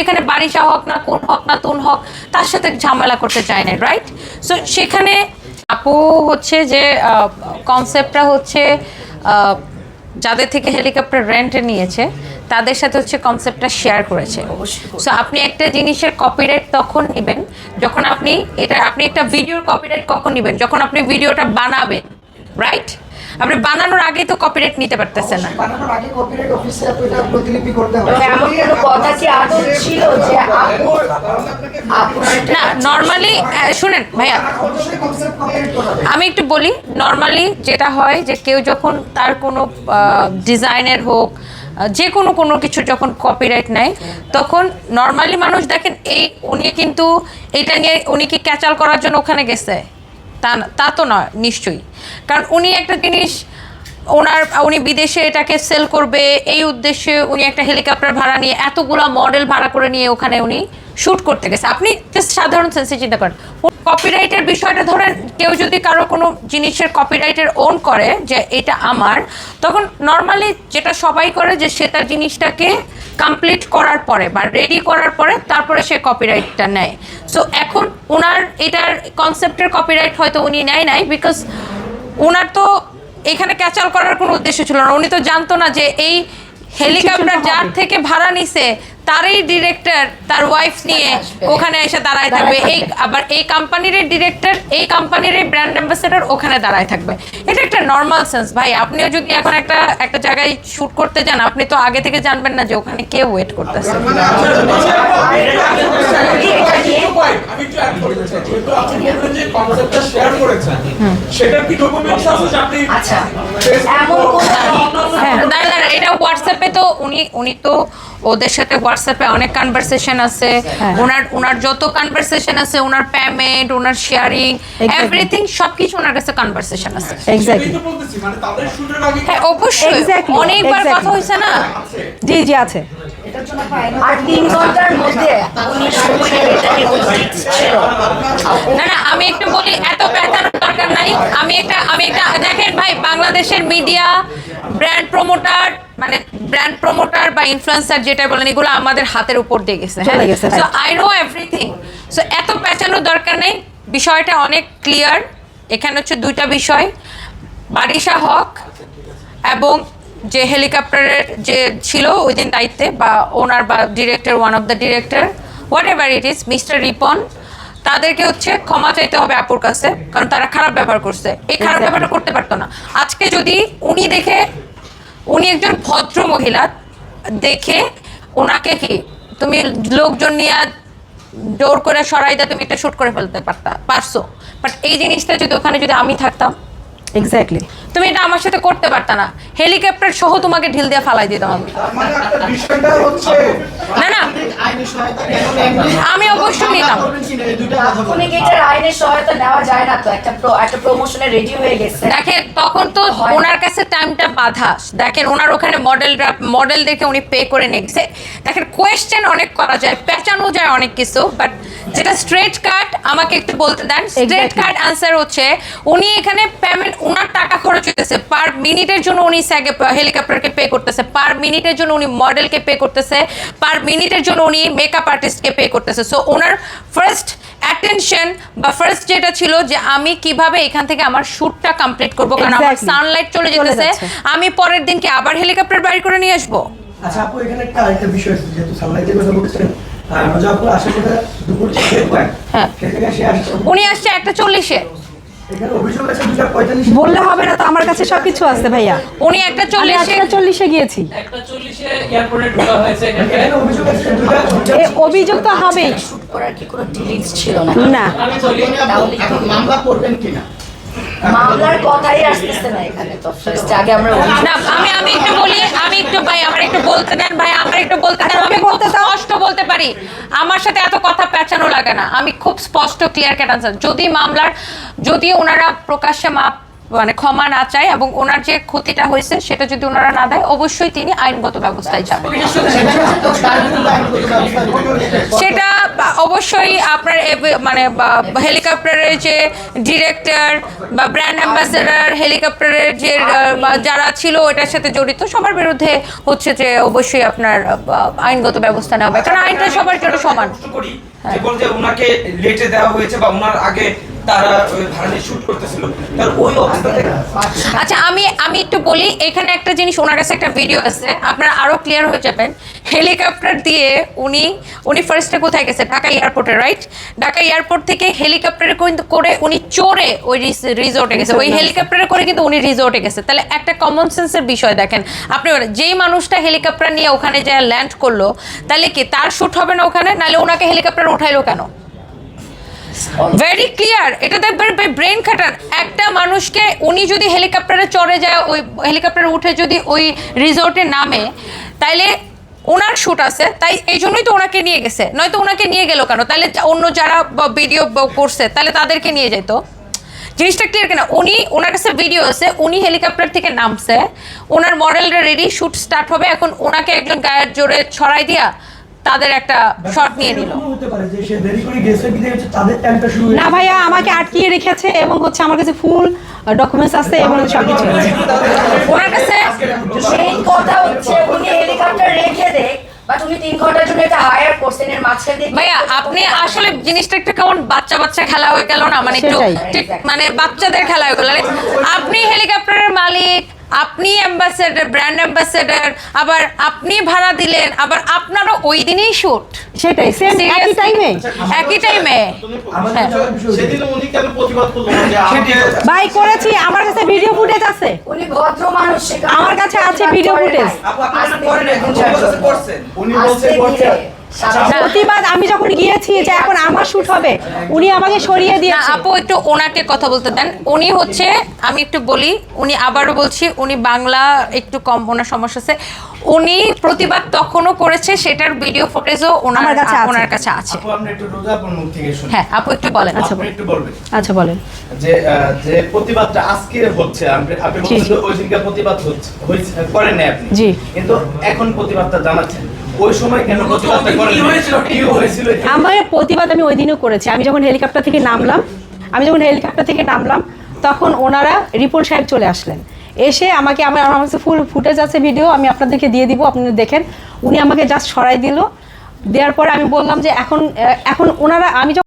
এখানে বারিশা হোক না কোন হোক না তুন হোক তার সাথে ঝামেলা করতে চায় না রাইট সো সেখানে আপু হচ্ছে যে কনসেপ্টটা হচ্ছে যাদের থেকে হেলিকপ্টার রেন্টে নিয়েছে তাদের সাথে হচ্ছে কনসেপ্টটা শেয়ার করেছে। সো আপনি একটা জিনিসের কপিরাইট তখন নেবেন যখন আপনি এটা আপনি একটা ভিডিওর কপিরাইট কখন নেবেন? যখন আপনি ভিডিওটা বানাবেন রাইট আপনি বানানোর আগেই তো কপিরাইট নিতে পারতেছেন না। বানানোর আগে কপিরাইট অফিসে আপনার প্রতিলিপি করতে হবে। এমন কোনো কথা কি আদৌ ছিল যে আপুর আপুর না নর্মালি শুনেন ভাইয়া। আমি একটু বলি নর্মালি যেটা হয় যে কেউ যখন তার কোনো ডিজাইনের হোক যে কোনো কোনো কিছু যখন কপিরাইট নেয় তখন নর্মালি মানুষ দেখেন এই উনি কিন্তু এটা নিয়ে উনি কি ক্যাচাল করার জন্য ওখানে গেছে? তা তা তো নয়, নিশ্চয়ই। কারণ উনি একটা জিনিস, ওনার, উনি বিদেশে এটাকে সেল করবে, এই উদ্দেশ্যে উনি একটা হেলিকপ্টার ভাড়া নিয়ে, এতগুলা মডেল ভাড়া করে নিয়ে ওখানে উনি শ্যুট করতে গেছে। আপনি সাধারণ সেন্সে চিন্তা করেন। কপিরাইটের বিষয়টা ধরেন, কেউ যদি কারও কোনো জিনিসের কপিরাইটের ওন করে যে এটা আমার, তখন নর্মালি যেটা সবাই করে যে সে তার জিনিসটাকে কমপ্লিট করার পরে বা রেডি করার পরে তারপরে সে কপিরাইটটা নেয়। সো এখন ওনার এটার কনসেপ্টের কপিরাইট হয়তো উনি নেয় নাই বিকজ ওনার তো এখানে ক্যাচাল করার কোনো উদ্দেশ্য ছিল না। উনি তো জানতো না যে এই হেলিকপ্টার যার থেকে ভাড়া নিছে তারই ডিরেক্টর তার ওয়াইফ নিয়ে ওখানে এসে দাঁড়ায় থাকবে। এই আবার এই কোম্পানির ডিরেক্টর এই কোম্পানির ব্র্যান্ড অ্যাম্বাসেডর ওখানে দাঁড়ায় থাকবে। এটা একটা নর্মাল সেন্স ভাই আপনিও যদি এখন একটা একটা জায়গায় শুট করতে যান আপনি তো আগে থেকে জানবেন না যে ওখানে কে ওয়েট করতেছে। সেটার কি documents আছে আপনি আচ্ছা। এমন কোন হোয়াটসঅ্যাপে তো উনি উনি তো ওদের সাথে হোয়াটসঅ্যাপে অনেক কনভারসেশন আছে। ওনার ওনার যত কনভারসেশন আছে ওনার পেমেন্ট ওনার শেয়ারিং এভরিথিং সবকিছু ওনার কাছে কনভারসেশন আছে। সেটাই তো বলতেছি, মানে হ্যাঁ অবশ্যই। অনেকবার কথা. হয়েছে না? জি জি আছে। আর তিন ঘণ্টার মধ্যে না না আমি একটু বলি এত পেঁচানোর দরকার নাই। আমি একটা আমি একটা দেখেন ভাই বাংলাদেশের মিডিয়া ব্র্যান্ড প্রমোটার মানে ব্র্যান্ড প্রমোটার বা ইনফ্লুয়েন্সার যেটা বলেন এগুলো আমাদের হাতের উপর দিয়ে গেছে so I know everything so এত পেঁচানোর দরকার নেই। বিষয়টা অনেক ক্লিয়ার এখানে হচ্ছে দুইটা বিষয়। বারিশা হক এবং যে হেলিকপ্টারের যে ছিল ওই দিন দায়িত্বে বা ওনার বা director one of the director whatever it is mister Ripon তাদেরকে হচ্ছে ক্ষমা চাইতে হবে আপুর কাছে কারণ তারা খারাপ ব্যবহার করছে। এই খারাপ ব্যবহারটা করতে পারতো না। আজকে যদি উনি দেখে উনি একজন ভদ্র মহিলা দেখে ওনাকে কি তুমি লোকজন নিয়ে জোর করে সরাই দা তুমি একটা শ্যুট করে ফেলতে পারতা পারছ। বাট এই জিনিসটা যদি ওখানে যদি আমি থাকতাম এক্স্যাক্টলি তুমি এটা আমার সাথে করতে পারতা না। হেলিকপ্টার সহ তোমাকে ঢিল দিয়ে ফালাই দিতাম আমি মানে একটা বিষয়টা হচ্ছে না না? আমি অবশ্যই নিতাম। উনি কি এটার আইনের সহায়তা নেওয়া যায় না তো? একটা pro- একটা প্রমোশনে রেডি হয়ে গেছে। দেখেন তখন তো ওনার কাছে টাইমটা বাধা। দেখেন ওনার ওখানে মডেলরা মডেল দেখে উনি পে করে নিয়ে গেছে দেখেন কোয়েশ্চেন অনেক করা যায় পেঁচানো যায় অনেক কিছু বাট যেটা স্ট্রেট কাট আমাকে একটু বলতে দেন। স্ট্রেট. কাট আনসার হচ্ছে উনি এখানে পেমেন্ট ওনার টাকা খরচ হইতেছে। পার মিনিটের জন্য উনি স্যাগে হেলিকপ্টারকে পে করতেছে। পার মিনিটের জন্য উনি মডেলকে পে করতেছে। পার মিনিটের জন্য উনি মেকআপ আর্টিস্টকে পে করতেছে। সো ওনার ফার্স্ট অ্যাটেনশন বা ফার্স্ট যেটা ছিল যে আমি কীভাবে এখান থেকে আমার শ্যুটটা কমপ্লিট করব কারণ আমার সানলাইট চলে যেতেছে। আমি পরের দিনকে আবার হেলিকপ্টার বাড়ি করে নিয়ে আসব? আচ্ছা আপু এখানে একটা আরেকটা বিষয় আছে যেহেতু সানলাইটের কথা বলছেন হ্যাঁ। উনি আসছে একটা চল্লিশে। বললে হবে না তো আমার কাছে সবকিছু আছে ভাইয়া। উনি একটা চল্লিশে গিয়েছি। একটা চল্লিশে এয়ারপোর্টে ঢোকা হয়েছে এখানে। এখানে অভিযোগ তো ছিল না? না। আমি বলি তাহলে কি এখন মামলা করবেন কিনা? মামলার কথাই আসতেছে না এখানে তো। আগে আমরা না আমি আমি একটু বলি আমি একটু ভাই আমার একটু বলতে দেন ভাই আমার একটু বলতে দেন আমি খুব বলতে পারি? আমার সাথে এত কথা পেঁচানো লাগে না। আমি খুব স্পষ্ট ক্লিয়ার ক্যাট আনসার যদি মামলার যদি ওনারা প্রকাশ্যে মাপ মানে ক্ষমা না চায় এবং ওনার যে ক্ষতিটা হয়েছে সেটা যদি ওনারা না দেয় অবশ্যই তিনি আইনগত ব্যবস্থায় যাবেন। সেটা অবশ্যই আপনার মানে হেলিকপ্টারের যে ডিরেক্টর বা ব্র্যান্ড অ্যাম্বাসেডার, হেলিকপ্টারের যে যারা ছিল ওটার সাথে জড়িত, সবার বিরুদ্ধে হচ্ছে যে অবশ্যই আপনার আইনগত ব্যবস্থা নেওয়া হবে। কারণ আইনটা সবার জন্য সমান। প্রশ্ন করি। যে বল যে ওনাকে লেটে দেওয়া হয়েছে বা ওনার আগে তারা ওই ভাড়ানি শুট করতেছিল। তার ওই অবস্থাতে আচ্ছা আমি আমি একটু বলি এখানে একটা জিনিস ওনার কাছে একটা ভিডিও আছে। আপনারা আরও ক্লিয়ার হয়ে যাবেন। হেলিকপ্টার দিয়ে উনি উনি ফার্স্টে কোথায় গেছে? ঢাকা এয়ারপোর্টে রাইট ঢাকা এয়ারপোর্ট থেকে হেলিকপ্টারে কিন্তু করে উনি চড়ে ওই রিসোর্টে গেছে। ওই হেলিকপ্টারে করে কিন্তু উনি রিসোর্টে গেছে। তাহলে একটা কমন সেন্সের বিষয় দেখেন। আপনি যেই মানুষটা হেলিকপ্টার নিয়ে ওখানে যা ল্যান্ড করল তাহলে কি তার শুট হবে না ওখানে? নাহলে ওনাকে হেলিকপ্টার উঠাইলো কেন? ভেরি ক্লিয়ার এটা দেখবেন ব্রেন খাটান। একটা মানুষকে উনি যদি হেলিকপ্টারে চড়ে যায়, ওই হেলিকপ্টারে উঠে যদি ওই রিসোর্টে নামে, তাইলে ওনার শ্যুট আছে, তাই এই জন্যই তো ওনাকে নিয়ে গেছে। নয়তো ওনাকে নিয়ে গেল কেন? তাহলে অন্য যারা ভিডিও করছে তাহলে তাদেরকে নিয়ে যেত জিনিসটা ক্লিয়ার কেনা? উনি, ওনার কাছে ভিডিও আছে, উনি হেলিকপ্টার থেকে নামছে, ওনার মডেলটা রেডি শ্যুট স্টার্ট হবে, এখন ওনাকে একজন গায়ের জোরে ছড়াই দিয়া তাদের একটা শট নিয়ে নিল। না ভাইয়া আমাকে আটকিয়ে রেখেছে এবং হচ্ছে আমার কাছে ফুল ডকুমেন্টস আছে এবং সবকিছু আছে। ওনার কাছে সেই কথা হচ্ছে উনি হেলিকপ্টার রেখে দিয়ে ভাইয়া আপনি আসলে জিনিসটা একটু কেমন বাচ্চা বাচ্চা খেলা হয়ে গেল না? মানে একটু ঠিক মানে বাচ্চাদের খেলা হয়ে গেল। আপনি আপনি অ্যাম্বাসেডার ব্র্যান্ড অ্যাম্বাসেডার আবার আপনি ভাড়া দিলেন আবার আপনারও ওই দিনই শুট সেটাই সেম একই টাইমে একই টাইমে হ্যাঁ। আমাকে ভাই করেছি আমার কাছে ভিডিও ফুটেজ আছে। উনি ভদ্র মানুষ আমার কাছে আছে ভিডিও। আপু আপনি এটা করেন এখন করছেন। উনি আস্তে বলছে ধীরে সারা না। প্রতিবাদ আমি যখন গিয়েছি যে এখন আমার শুট হবে উনি আমাকে সরিয়ে দিয়ে আপু একটু ওনাকে কথা বলতে দেন। উনি হচ্ছে আমি একটু বলি উনি আবারও বলছি উনি বাংলা একটু কম ওনার সমস্যা আছে। উনি প্রতিবাদ তখনও করেছে সেটার ভিডিও ফুটেজও ওনার কাছে ওনার কাছে আছে। আপু আপনি একটু রোজা আপনার মুখ থেকে শুনুন। হ্যাঁ আপু একটু বলেন। আপনি একটু বলবেন। আচ্ছা বলেন। যে যে প্রতিবাদটা আজকে হচ্ছে আপনি বলছেন ওই দিনকে প্রতিবাদ হচ্ছে করেন নাই আপনি। জি। কিন্তু এখন প্রতিবাদটা জানাচ্ছেন। ওই সময় কেন প্রতিবাদটা করেন কি হয়েছিল? কি হয়েছিল আমার প্রতিবাদ আমি ওই দিনও করেছি। আমি যখন হেলিকপ্টার থেকে নামলাম আমি যখন হেলিকপ্টার থেকে নামলাম তখন ওনারা রিপন সাহেব চলে আসলেন। এসে আমাকে আমার আমার কাছে ফুল ফুটেজ আছে ভিডিও আমি আপনাদেরকে দিয়ে দিব, আপনি দেখেন। উনি আমাকে জাস্ট সরাই দিল। দেওয়ার পরে আমি বললাম যে এখন এখন ওনারা, আমি